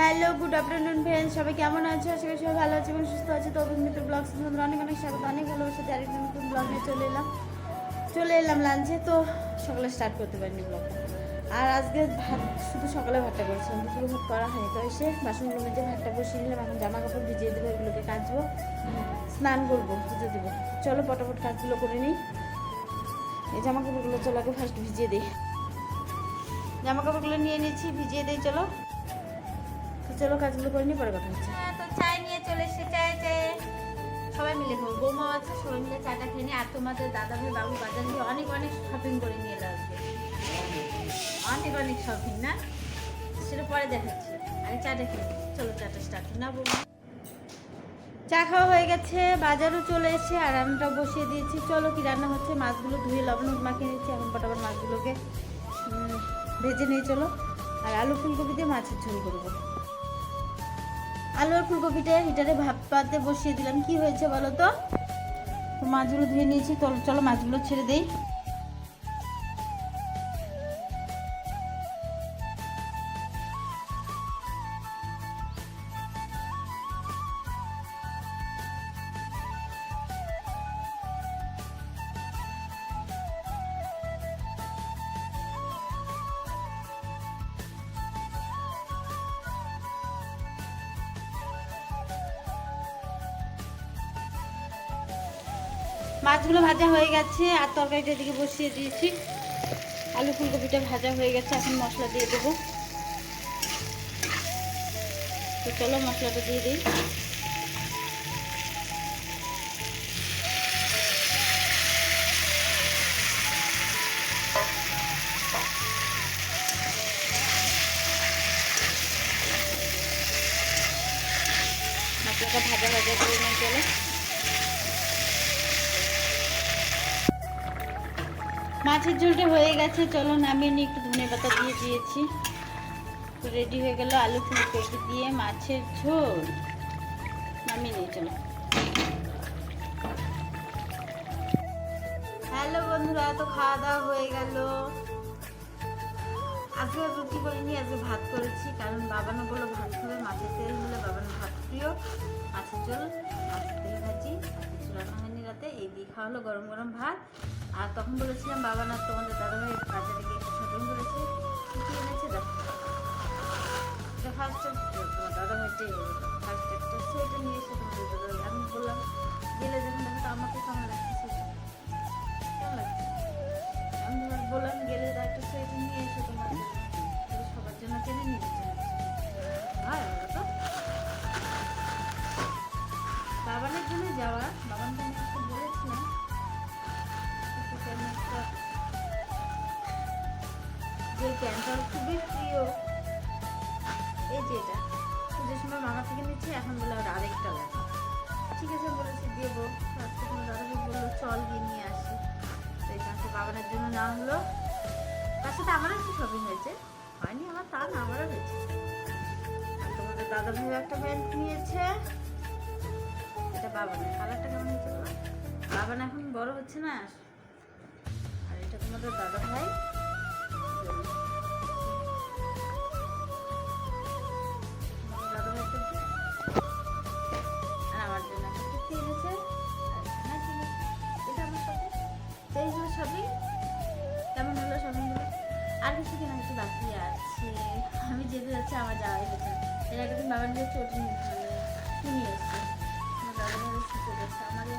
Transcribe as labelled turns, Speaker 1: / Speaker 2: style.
Speaker 1: Hello good afternoon friends সবাই কেমন আছো? আশা করি সবাই ভালো আছে এবং সুস্থ আছে। তো অভিমিত্র ব্লগ সুন্দর অনেক অনেক স্বাগত, অনেক ভালোবাসা। দিয়ে আরেকটা নতুন ব্লগ চলে এলাম। চলে এলাম লাঞ্চে তো সকালে স্টার্ট করতে পারিনি ব্লগটা আর আজকে ভাত, শুধু সকালে ভাতটা করেছিলাম দুপুরে ভাত করা হয়নি। তো এসে বাসনগুলো মেজে ভাতটা বসিয়ে নিলাম। এখন জামা কাপড় ভিজিয়ে দেবো, এগুলোকে কাচবো। স্নান করব পুজো দেবো। চলো পটাপট কাজগুলো করে নিই। এই জামা কাপড়গুলো চলো আগে ফার্স্ট ভিজিয়ে দিই। জামা কাপড়গুলো নিয়ে নিয়েছি ভিজিয়ে দিই, চলো। চলো কাজগুলো করে নিয়ে পরে কথা হচ্ছে।
Speaker 2: হ্যাঁ, তো চাই নিয়ে চলে এসে চাই চাই। সবাই মিলে খাব বৌমা আছে সবাই মিলে চাটা খেয়ে নিই আর তোমাদের দাদা ভাই বাবু বাজার দিয়ে অনেক অনেক শপিং করে নিয়ে এলো অনেক অনেক শপিং না? সেটা পরে দেখাচ্ছি। আগে চাটা খেয়ে। চলো চাটা স্টার্ট না বৌমা।
Speaker 1: চা খাওয়া হয়ে গেছে বাজারও চলে এসে আর রান্নাটা বসিয়ে দিয়েছি। চলো কি রান্না হচ্ছে মাছগুলো ধুয়ে লবণ মাখিয়ে নিচ্ছি এখন পটাপট মাছগুলোকে ভেজে নিয়ে চলো। আর আলু ফুলকপি দিয়ে মাছের ঝোল করব। আলু আর ফুলকপিটা হিটারে ভাত পাতে বসিয়ে দিলাম। কি হয়েছে বলো তো? মাছগুলো ধুয়ে নিয়েছি। চলো মাছগুলো ছেড়ে দেই। মাছগুলো ভাজা হয়ে গেছে, আর তরকারিটা এদিকে বসিয়ে দিয়েছি। আলু ফুলকপিটা ভাজা হয়ে গেছে, এখন মশলা দিয়ে দেবো। তো চলো মশলাটা দিয়ে দিই। ভাজা ভাজা করে নিয়ে চলো। মাছের ঝোলটা হয়ে গেছে, চলো নামিয়ে নিয়ে একটু ধনে পাতা দিয়ে দিয়েছি। রেডি হয়ে গেল আলু ফুলকপি দিয়ে মাছের ঝোল। নামিয়ে নিয়ে চলো। হ্যালো বন্ধুরা, তো খাওয়া দাওয়া হয়ে গেল। আজকে রুটি করিনি, আজকে ভাত করেছি, কারণ বাবানো বলল ভাত খাবে, মাছের তেল হলে বাবানো ভাত প্রিয়। মাছের ঝোল মাছের তেল ভাজি রান্না হয়নি রাতে, এই দিয়ে খাওয়া হলো গরম গরম ভাত। আর তখন বলেছিলাম, বাবা, না, তোমাদের দাদাভাই বাজারে গিয়ে একটু শপিং করেছে। কী এনেছে দেখো এটা ফার্স্ট তোমার দাদাভাইটে ফার্স্ট একটা সোয়েটার নিয়ে এসে তোমাদের দাদাভাই আমি বললাম, গেলে যখন দেখো তো আমাকে কেমন লাগছে কেমন লাগছে? আমি তোমার বললাম, গেলে তো একটা সোয়েটার নিয়ে এসে তোমার সবার জন্য কিনে নিয়ে তো বাবানের জন্য যাওয়া বাবার যে প্যান্টটা ওর খুবই প্রিয়। এই যে এটা পুজোর সময় মামা থেকে নিচ্ছে, এখন বলে ওর আরেকটা লাগে ঠিক আছে, বলেছি দেবো আজকে তোমার দাদাকে বলল, চল গিয়ে নিয়ে আসি। তো এই প্যান্টটা বাবানের জন্য নেওয়া হলো। তার সাথে আমারও একটু শপিং হয়েছে। হয়নি আমার, তা না, আমারও হয়েছে। আর তোমাদের দাদা ভাই একটা প্যান্ট নিয়েছে। এটা বাবানের কালারটা কেমন হয়েছে বলো? বাবান এখন বড় হচ্ছে না? আর এটা তোমাদের দাদা আর কিছু কেনা কিছু বাকি আছে। আমি যেতে যাচ্ছি, আমার যাওয়াই হচ্ছে। এর আগে দিন বাবার নিয়ে চটি কিনে এসছে। ভাইয়ের